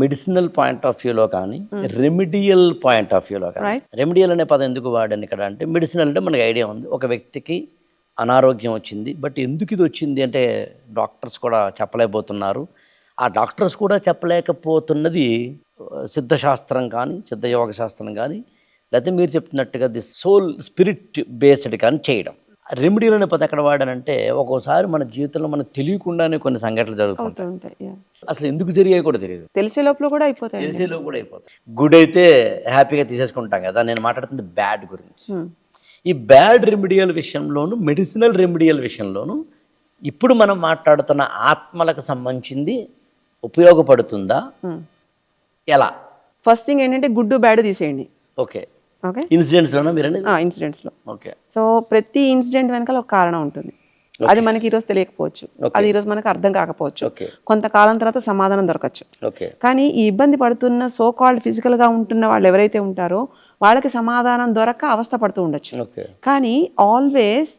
Medicinal point of వ్యూలో కానీ remedial point of వ్యూలో కానీ. రెమిడియల్ అనే పదం ఎందుకు వాడాను ఇక్కడ అంటే మెడిసినల్ అంటే మనకి ఐడియా ఉంది. ఒక వ్యక్తికి అనారోగ్యం వచ్చింది బట్ ఎందుకు ఇది వచ్చింది అంటే డాక్టర్స్ కూడా చెప్పలేకపోతున్నారు. ఆ డాక్టర్స్ కూడా చెప్పలేకపోతున్నది సిద్ధశాస్త్రం కానీ సిద్ధయోగ శాస్త్రం కానీ లేకపోతే మీరు చెప్తున్నట్టుగా ది సోల్ స్పిరిట్ బేస్డ్ కానీ చేయడం. రెమిడియల్ అనే పదం ఎక్కడ వాడానంటే ఒక్కోసారి మన జీవితంలో మనకు తెలియకుండానే కొన్ని సంఘటనలు జరుగుతుంటాయి. అసలు ఎందుకు జరిగాయో కూడా తెలియదు తెలిసే లోపల కూడా అయిపోతాయి తెలిసేలో కూడా అయిపోతుంది గుడ్ అయితే హ్యాపీగా తీసేసుకుంటాం కదా నేను మాట్లాడుతుంది బ్యాడ్ గురించి. Hmm. ఈ బ్యాడ్ రెమిడియల్ విషయంలోను మెడిసినల్ రెమిడియల్ విషయంలోను ఇప్పుడు మనం మాట్లాడుతున్న ఆత్మలకు సంబంధించింది ఉపయోగపడుతుందా? ఎలా? ఫస్ట్ థింగ్ ఏంటంటే గుడ్డు బ్యాడ్ తీసేయండి. ఓకే ఓకే ఇన్సిడెంట్స్లోనా మీరు ఇన్సిడెంట్స్లో ఓకే సో ప్రతి ఇన్సిడెంట్ వెనకాల ఒక కారణం ఉంటుంది. అది మనకి ఈరోజు తెలియకపోవచ్చు. అది ఈరోజు మనకు అర్థం కాకపోవచ్చు. కొంతకాలం తర్వాత సమాధానం దొరకచ్చు. ఓకే కానీ ఈ ఇబ్బంది పడుతున్న సో కాల్డ్ ఫిజికల్గా ఉంటున్న వాళ్ళు ఎవరైతే ఉంటారో వాళ్ళకి సమాధానం దొరక్క అవస్థ పడుతూ ఉండొచ్చు. కానీ ఆల్వేస్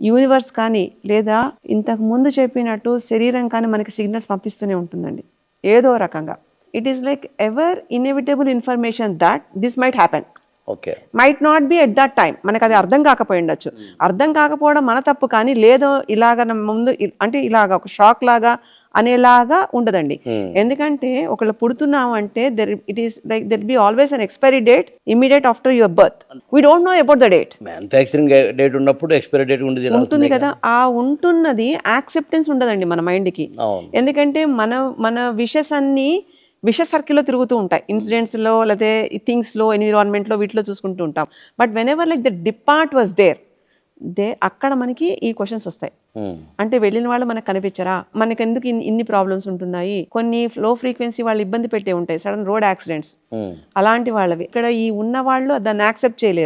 యూనివర్స్ కానీ లేదా ఇంతకు ముందు చెప్పినట్టు శరీరం కానీ మనకి సిగ్నల్స్ పంపిస్తూనే ఉంటుందండి. ఏదో రకంగా. It is like ever inevitable information that this might happen okay. Might not be at that time మనకు అది అర్థం కాకపోయి ఉండొచ్చు. అర్థం కాకపోవడం మన తప్పు కానీ లేదో ఇలాగ ముందు అంటే ఇలాగ ఒక షాక్ లాగా అనేలాగా ఉండదండి. ఎందుకంటే ఒకళ్ళు పుడుతున్నాం అంటే there it is like there be always an expiry date immediate after your birth we don't know about the date manufacturing date ఉన్నప్పుడు ఎక్స్పైరీ డేట్ ఉండేది ఉంటుంది కదా. ఆ ఉంటున్నది యాక్సెప్టెన్స్ ఉండదండి మన మైండ్కి ఎందుకంటే మన మన విషెస్ అన్నీ విష సర్కిల్లో తిరుగుతూ ఉంటాయి. ఇన్సిడెంట్స్లో లేకపోతే థింగ్స్లో ఎన్విరాన్మెంట్లో వీటిలో చూసుకుంటూ ఉంటాం. But when ever like the depart was there they అక్కడ మనకి ఈ క్వశ్చన్స్ వస్తాయి. ఉమ్. అంటే వెళ్ళిన వాళ్ళు మనకు కనిపించరా? మనకి ఎందుకు ఇన్ని- ప్రాబ్లమ్స్ ఉంటున్నాయి? కొన్ని లో ఫ్రీక్వెన్సీ వాళ్ళు ఇబ్బంది పెట్టే ఉంటాయి. Sudden road accidents. అలాంటి వాళ్ళవి. ఇక్కడ ఈ ఉన్న వాళ్ళు దాన్ని యాక్సెప్ట్ చేయలేరు.